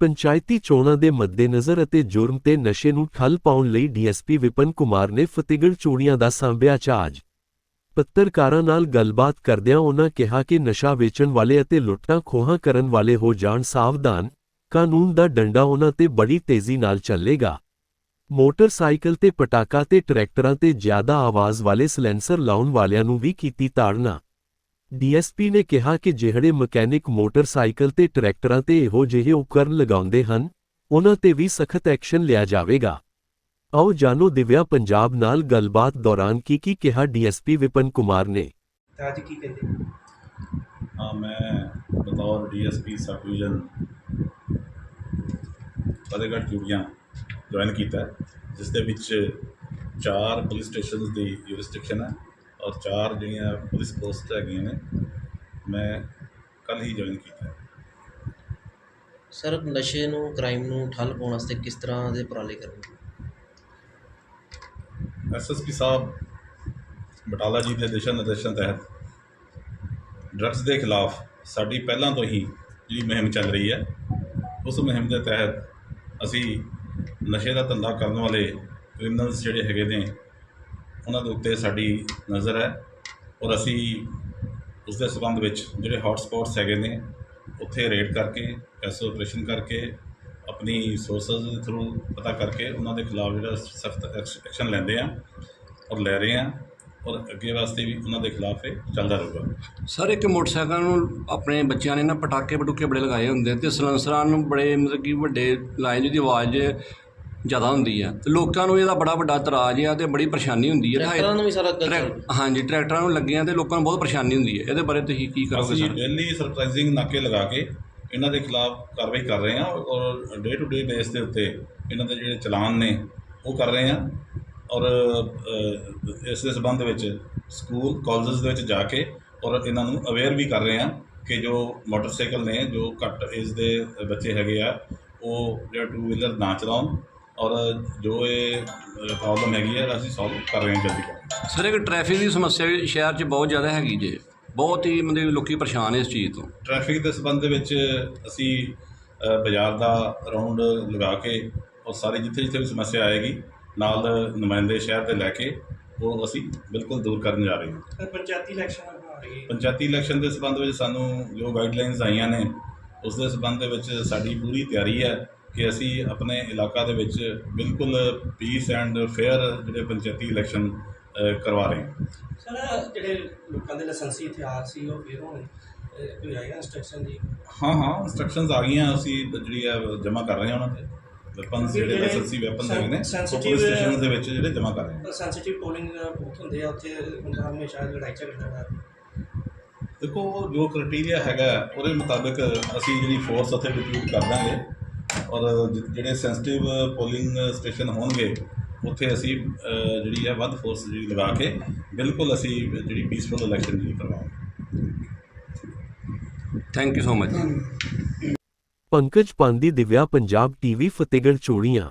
ਪੰਚਾਇਤੀ ਚੋਣਾਂ ਦੇ ਮੱਦੇਨਜ਼ਰ ਅਤੇ ਜੁਰਮ ਤੇ ਨਸ਼ੇ ਨੂੰ ਠੱਲ ਪਾਉਣ ਲਈ ਡੀਐਸਪੀ ਵਿਪਨ ਕੁਮਾਰ ਨੇ ਫਤਿਹਗੜ੍ਹ ਚੂੜੀਆਂ ਦਾ ਸਾਂਭਿਆ ਚਾਰਜ ਪੱਤਰਕਾਰਾਂ ਨਾਲ ਗੱਲਬਾਤ ਕਰਦਿਆਂ ਉਨ੍ਹਾਂ ਕਿਹਾ ਕਿ ਨਸ਼ਾ ਵੇਚਣ ਵਾਲੇ ਅਤੇ ਲੁੱਟਾਂ ਖੋਹਾਂ ਕਰਨ ਵਾਲੇ ਹੋ ਜਾਣ ਸਾਵਧਾਨ, ਕਾਨੂੰਨ ਦਾ ਡੰਡਾ ਉਹਨਾਂ ਤੇ ਬੜੀ ਤੇਜ਼ੀ ਨਾਲ ਚੱਲੇਗਾ। ਮੋਟਰਸਾਈਕਲ ਤੇ ਪਟਾਕਾ ਤੇ ਟਰੈਕਟਰਾਂ ਤੇ ਜ਼ਿਆਦਾ ਆਵਾਜ਼ ਵਾਲੇ ਸਲੈਂਸਰ ਲਾਉਣ ਵਾਲਿਆਂ ਨੂੰ ਵੀ ਕੀਤੀ ਤਾੜਨਾ। ਡੀਐਸਪੀ ਨੇ ਕਿਹਾ ਕਿ ਜਿਹੜੇ ਮਕੈਨਿਕ ਮੋਟਰਸਾਈਕਲ ਤੇ ਟਰੈਕਟਰਾਂ ਤੇ ਇਹੋ ਜਿਹੇ ਉਪਕਰਨ ਲਗਾਉਂਦੇ ਹਨ ਉਨ੍ਹਾਂ ਤੇ ਵੀ ਸਖਤ ਐਕਸ਼ਨ ਲਿਆ ਜਾਵੇਗਾ। ਆਓ ਜਾਣੋ ਦਿਵਿਆ ਪੰਜਾਬ ਨਾਲ ਗੱਲਬਾਤ ਦੌਰਾਨ ਕੀ ਕੀ ਕਿਹਾ ਡੀਐਸਪੀ ਵਿਪਨ ਕੁਮਾਰ ਨੇ। ਅੱਜ ਕੀ ਕਹਿੰਦੇ? ਹਾਂ ਮੈਂ ਬਤੌਰ DSP sub division Fatehgarh Churian join ਕੀਤਾ ਹੈ, ਜਿਸ ਦੇ ਵਿੱਚ ਚਾਰ ਪੁਲਿਸ ਸਟੇਸ਼ਨਸ ਦੀ ਯੂਰਿਸਡਿਕਸ਼ਨ ਹੈ। ਔਰ ਚਾਰ ਜਿਹੜੀਆਂ ਪੁਲਿਸ ਪੋਸਟ ਹੈਗੀਆਂ ਨੇ ਮੈਂ ਕੱਲ ਹੀ ਜੁਆਇਨ ਕੀਤਾ। ਸਰ ਨਸ਼ੇ ਨੂੰ ਕ੍ਰਾਈਮ ਨੂੰ ਠੱਲ ਪਾਉਣ ਵਾਸਤੇ ਕਿਸ ਤਰ੍ਹਾਂ ਦੇ ਉਪਰਾਲੇ ਕਰਨਗੇ ਐਸਐਸਪੀ ਸਾਹਿਬ ਬਟਾਲਾ ਜੀ ਦੇ ਦਿਸ਼ਾ ਨਿਰਦੇਸ਼ਾਂ ਤਹਿਤ ਡਰੱਗਸ ਦੇ ਖਿਲਾਫ ਸਾਡੀ ਪਹਿਲਾਂ ਤੋਂ ਹੀ ਜਿਹੜੀ ਮੁਹਿੰਮ ਚੱਲ ਰਹੀ ਹੈ ਉਸ ਮੁਹਿੰਮ ਦੇ ਤਹਿਤ ਅਸੀਂ ਨਸ਼ੇ ਦਾ ਧੰਦਾ ਕਰਨ ਵਾਲੇ ਕ੍ਰਿਮੀਨਲਸ ਜਿਹੜੇ ਹੈਗੇ ਨੇ ਉਹਨਾਂ ਦੇ ਉੱਤੇ ਸਾਡੀ ਨਜ਼ਰ ਹੈ ਔਰ ਅਸੀਂ ਉਸ ਦੇ ਸਬੰਧ ਵਿੱਚ ਜਿਹੜੇ ਹੌਟ ਸਪੌਟਸ ਹੈਗੇ ਨੇ, ਉੱਥੇ ਰੇਡ ਕਰਕੇ ਐਸ ਆਪਰੇਸ਼ਨ ਕਰਕੇ, ਆਪਣੀ ਸੋਰਸਸ ਦੇ ਥਰੂ ਪਤਾ ਕਰਕੇ ਉਹਨਾਂ ਦੇ ਖਿਲਾਫ ਜਿਹੜਾ ਸਖਤ ਐਕਸ਼ਨ ਲੈਂਦੇ ਆ ਔਰ ਲੈ ਰਹੇ ਆ ਔਰ ਅੱਗੇ ਵਾਸਤੇ ਵੀ ਉਹਨਾਂ ਦੇ ਖਿਲਾਫ ਇਹ ਚੱਲਦਾ ਰਹੂਗਾ। ਸਰ ਇੱਕ ਮੋਟਰਸਾਈਕਲ ਨੂੰ ਆਪਣੇ ਬੱਚਿਆਂ ਨੇ ਨਾ ਪਟਾਕੇ ਪਟੂਕੇ ਬੜੇ ਲਗਾਏ ਹੁੰਦੇ ਤੇ ਸਲੈਂਸਰਾਂ ਨੂੰ ਬੜੇ ਮਤਲਬ ਕਿ ਵੱਡੇ ਲਾਏ ਜਿਹਦੀ ਆਵਾਜ਼ ਜ਼ਿਆਦਾ ਹੁੰਦੀ ਆ। ਤੇ ਲੋਕਾਂ ਨੂੰ ਇਹਦਾ ਬੜਾ ਵੱਡਾ ਇਤਰਾਜ਼ ਆ ਤੇ ਬੜੀ ਪਰੇਸ਼ਾਨੀ ਹੁੰਦੀ ਹੈ ਟਰੈਕਟਰਾਂ ਨੂੰ ਵੀ ਸਾਰਾ ਟਰੈਕ- ਹਾਂਜੀ ਟਰੈਕਟਰਾਂ ਨੂੰ ਲੱਗੀਆਂ ਤੇ ਲੋਕਾਂ ਨੂੰ ਬਹੁਤ ਪਰੇਸ਼ਾਨੀ ਹੁੰਦੀ ਹੈ ਇਹਦੇ ਬਾਰੇ ਤੁਸੀਂ ਕੀ ਕਰੋਗੇ ਅਸੀਂ ਸਰ ਡੇਲੀ ਸਰਪ੍ਰਾਈਜ਼ਿੰਗ ਨਾਕੇ ਲਗਾ ਕੇ ਇਹਨਾਂ ਦੇ ਖਿਲਾਫ ਕਾਰਵਾਈ ਕਰ ਰਹੇ ਹਾਂ ਔਰ ਡੇ ਟੂ ਡੇ ਬੇਸ ਦੇ ਉੱਤੇ ਇਹਨਾਂ ਦੇ ਜਿਹੜੇ ਚਲਾਨ ਨੇ ਉਹ ਕਰ ਰਹੇ ਹਾਂ ਔਰ ਅ, ਇਸ ਦੇ ਸੰਬੰਧ ਵਿੱਚ ਸਕੂਲ ਕਾਲਜਸ ਦੇ ਵਿੱਚ ਜਾ ਕੇ ਔਰ ਇਹਨਾਂ ਨੂੰ ਅਵੇਅਰ ਵੀ ਕਰ ਰਹੇ ਹਾਂ ਕਿ ਜੋ ਮੋਟਰਸਾਈਕਲ ਨੇ ਜੋ ਘੱਟ ਏਜ ਦੇ ਬੱਚੇ ਹੈਗੇ ਆ ਉਹ ਜਿਹੜਾ ਟੂ ਵੀਲਰ ਨਾ ਚਲਾਉਣ। ਔਰ ਜੋ ਇਹ ਪ੍ਰੋਬਲਮ ਹੈਗੀ ਹੈ ਅਸੀਂ ਸੋਲਵ ਕਰ ਰਹੇ ਹਾਂ ਜਲਦੀ ਕਰ ਸਰ ਇੱਕ ਟ੍ਰੈਫਿਕ ਦੀ ਸਮੱਸਿਆ ਵੀ ਸ਼ਹਿਰ 'ਚ ਬਹੁਤ ਜ਼ਿਆਦਾ ਹੈਗੀ ਜੇ। ਬਹੁਤ ਹੀ ਮਤਲਬ ਲੋਕੀ ਪਰੇਸ਼ਾਨ ਇਸ ਚੀਜ਼ ਤੋਂ। ਟ੍ਰੈਫਿਕ ਦੇ ਸੰਬੰਧ ਦੇ ਵਿੱਚ ਅਸੀਂ ਬਾਜ਼ਾਰ ਦਾ ਰਾਉਂਡ ਲਗਾ ਕੇ ਔਰ ਸਾਰੇ ਜਿੱਥੇ ਜਿੱਥੇ ਵੀ ਸਮੱਸਿਆ ਆਏਗੀ ਨਾਲ ਨੁਮਾਇੰਦੇ ਸ਼ਹਿਰ ਦੇ ਲੈ ਕੇ ਉਹ ਅਸੀਂ ਬਿਲਕੁਲ ਦੂਰ ਕਰਨ ਜਾ ਰਹੇ ਹਾਂ। ਸਰ ਪੰਚਾਇਤੀ ਇਲੈਕਸ਼ਨ ਆ ਰਹੀ ਹੈ ਪੰਚਾਇਤੀ ਇਲੈਕਸ਼ਨ ਦੇ ਸੰਬੰਧ ਵਿੱਚ ਸਾਨੂੰ ਜੋ ਗਾਈਡਲਾਈਨਸ ਆਈਆਂ ਨੇ ਉਸ ਦੇ ਸੰਬੰਧ ਦੇ ਵਿੱਚ ਸਾਡੀ ਪੂਰੀ ਤਿਆਰੀ ਹੈ। ਕਿ ਅਸੀਂ ਆਪਣੇ ਇਲਾਕਾ ਦੇ ਵਿੱਚ ਬਿਲਕੁਲ ਪੀਸ ਐਂਡ ਫੇਅਰ ਜਿਹੜੇ ਪੰਚਾਇਤੀ ਇਲੈਕਸ਼ਨ ਕਰਵਾ ਰਹੇ ਹਾਂ। ਸਰ ਜਿਹੜੇ ਲੋਕਾਂ ਦੇ ਲਾਇਸੈਂਸੀ ਹਥਿਆਰ ਸੀ ਉਹ ਫੇਰ ਹੁਣ ਕੋਈ ਆਏਗਾ ਇੰਸਟਰਕਸ਼ਨ ਜੀ ਹਾਂ ਹਾਂ ਇਨਸਟਰਕਸ਼ਨਸ ਆ ਗਈਆਂ ਅਸੀਂ ਜਿਹੜੀ ਜਮ੍ਹਾਂ ਕਰ ਰਹੇ ਹਾਂ ਉਹਨਾਂ ਤੇ। ਵੈਪਨਸ ਜਿਹੜੇ ਲਾਇਸੈਂਸੀ ਵੈਪਨਸ ਹੈਗੇ ਨੇ ਉਹ sensitive- ਪੁਲਿਸ ਸਟੇਸ਼ਨ ਦੇ ਵਿੱਚ ਜਿਹੜੇ ਜਮ੍ਹਾਂ ਕਰ ਰਹੇ ਹਾਂ। ਸੈਂਸਿਟਿਵ ਪੋਲਿੰਗ ਬੂਥ ਹੁੰਦੇ ਆ ਉੱਥੇ ਹੁੰਦਾ ਹਮੇਸ਼ਾ ਲੜਾਈ ਝਗੜਾ ਹੁੰਦਾ ਦੇਖੋ ਜੋ ਕ੍ਰਾਈਟੇਰੀਆ ਹੈਗਾ ਉਹਦੇ ਮੁਤਾਬਕ ਅਸੀਂ ਜਿਹੜੀ ਫੋਰਸ ਉੱਥੇ ਡਿਪਿਊਟ ਕਰ ਦਾਂਗੇ। ਔਰ ਜਿਹੜੇ ਸੈਂਸਿਟਿਵ ਪੋਲਿੰਗ ਸਟੇਸ਼ਨ ਹੋਣਗੇ ਉੱਥੇ ਅਸੀਂ ਜਿਹੜੀ ਹੈ ਵੱਧ ਫੋਰਸ ਜਿਹੜੀ ਲਗਾ ਕੇ ਬਿਲਕੁਲ ਅਸੀਂ ਜਿਹੜੀ ਪੀਸਫੁਲ ਇਲੈਕਸ਼ਨ ਜਿਹੜੀ ਕਰਵਾਵਾਂਗੇ। Thank you so much Pankaj ਪਾਂਦੀ ਦਿਵਿਆ ਪੰਜਾਬ ਟੀਵੀ ਫਤਿਹਗੜ੍ਹ ਚੂੜੀਆਂ।